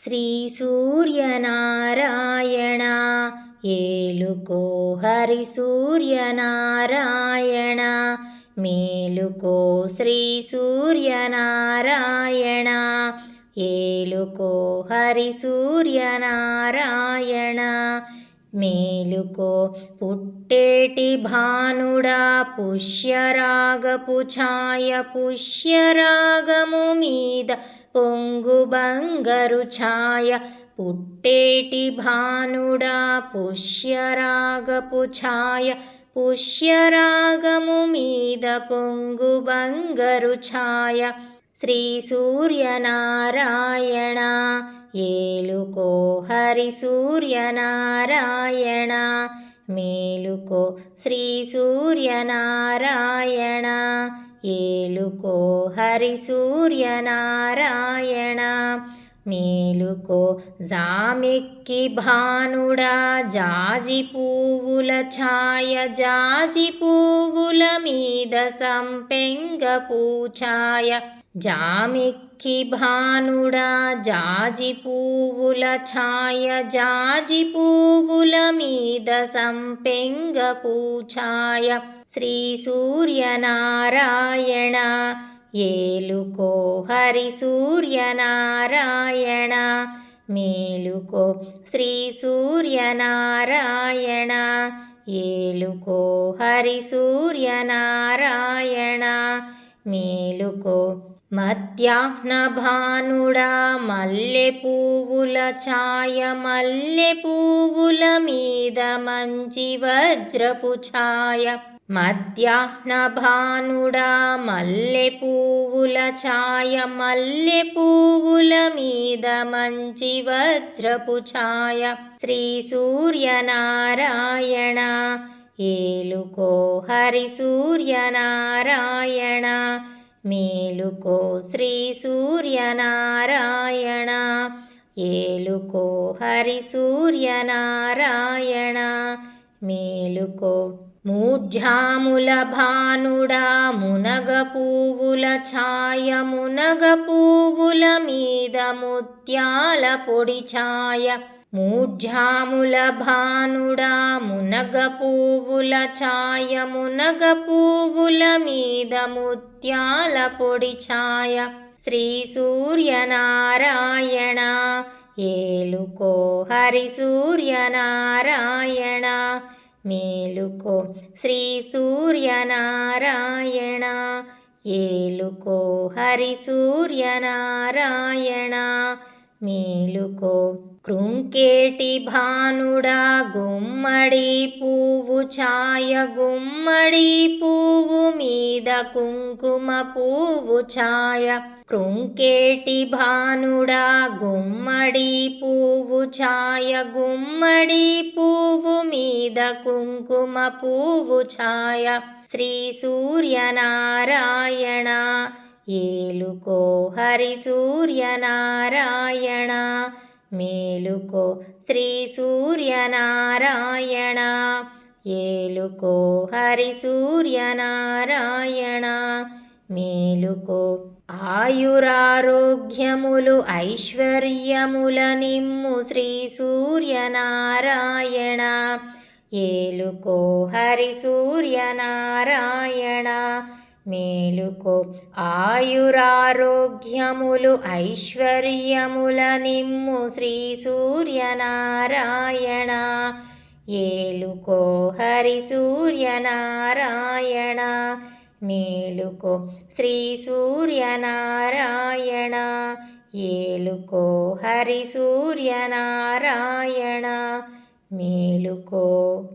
శ్రీ సూర్యనారాయణ ఏలుకో హరి సూర్యనారాయణ మేలుకో శ్రీ సూర్యనారాయణ ఏలుకో హరి సూర్యనారాయణ మేలుకో పుట్టేటి భానుడా పుష్యరాగపు ఛాయ పుష్యరాగము మీద పొంగు బంగరు ఛాయ పుట్టేటి భానుడా పుష్యరాగపు ఛాయ పుష్యరాగము మీద పొంగు బంగరు ఛాయ. శ్రీ సూర్యనారాయణ ఏలుకో హరి సూర్యనారాయణ మేలుకో శ్రీ సూర్యనారాయణ. ఏలుకో హరి సూర్యనారాయణ మేలుకో జామెక్కి భానుడా జాజి పువ్వుల ఛాయ జాజి పువ్వుల మీద సంపెంగ పూఛాయ. జామిక్కి భానుడా జాజి పువ్వుల ఛాయ జాజి పువ్వుల మీద సంపెంగ పూఛాయ. శ్రీ సూర్యనారాయణ ఏలుకో హరి సూర్యనారాయణ మేలుకో శ్రీ సూర్యనారాయణ ఏలుకో హరి సూర్యనారాయణ మేలుకో మధ్యాహ్న భానుడా మల్లె పువ్వుల ఛాయ మల్లె పువ్వుల మీద మంచి వజ్రపు ఛాయ. మధ్యాహ్న భానుడా మల్లె పువ్వుల ఛాయ మల్లె పువ్వుల మీద మంచి వజ్రపు ఛాయ. శ్రీ సూర్యనారాయణ ఏలుకో హరి సూర్యనారాయణ. మేలుకో శ్రీ సూర్యనారాయణ. ఏలుకో హరి సూర్యనారాయణ. మేలుకో మూఢ్యాముల భానుడా మునగ పువ్వుల ఛాయ మునగ పువ్వుల మీద ముత్యాల పొడి ఛాయ. మూఢ్యాముల భానుడా నగ పువ్వుల ఛాయమునగ పువ్వుల మీద ముత్యాల పొడి ఛాయ. శ్రీ సూర్యనారాయణ ఏలుకో హరి సూర్యనారాయణ మేలుకో శ్రీ సూర్యనారాయణ ఏలుకో హరి సూర్యనారాయణ. మేలుకో. కృంకేటి భానుడా గుమ్మడి పువ్వు ఛాయ గుమ్మడి పువ్వు మీద కుంకుమ పువ్వు ఛాయ. కృంకేటి భానుడా గుమ్మడి పువ్వు ఛాయ గుమ్మడి పువ్వు మీద కుంకుమ పువ్వు ఛాయ. శ్రీ సూర్యనారాయణ ఏలుకో హరి సూర్యనారాయణ మేలుకో శ్రీ సూర్యనారాయణ ఏలుకో హరి సూర్యనారాయణ మేలుకో ఆయురారోగ్యములు ఐశ్వర్యముల నిమ్ము శ్రీ సూర్యనారాయణ ఏలుకో హరి సూర్యనారాయణ మేలుకో. ఆయురారోగ్యములు ఐశ్వర్యముల నిమ్ము శ్రీ సూర్యనారాయణ. ఏలుకో హరి సూర్యనారాయణ. మేలుకో శ్రీ సూర్యనారాయణ. ఏలుకో హరి సూర్యనారాయణ. మేలుకో.